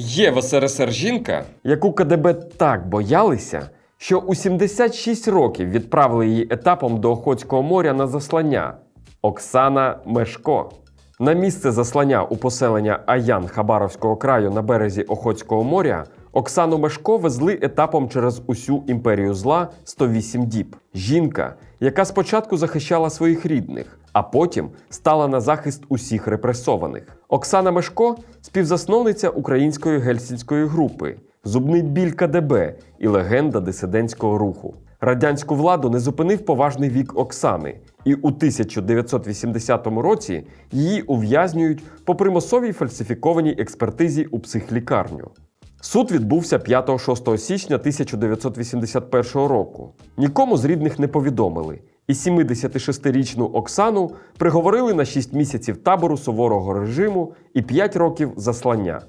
Є в СРСР жінка, яку КДБ так боялися, що у 76 років відправили її етапом до Охотського моря на заслання Оксана Мешко. На місце заслання у поселення Аян Хабаровського краю на березі Охотського моря Оксану Мешко везли етапом через усю імперію зла 108 діб. Жінка, яка спочатку захищала своїх рідних, а потім стала на захист усіх репресованих. Оксана Мешко співзасновниця української гельсінської групи, зубний біль КДБ і легенда дисидентського руху. Радянську владу не зупинив поважний вік Оксани, і у 1980 році її ув'язнюють по примусовій фальсифікованій експертизі у психлікарню. Суд відбувся 5-6 січня 1981 року. Нікому з рідних не повідомили, і 76-річну Оксану приговорили на 6 місяців табору суворого режиму і 5 років заслання.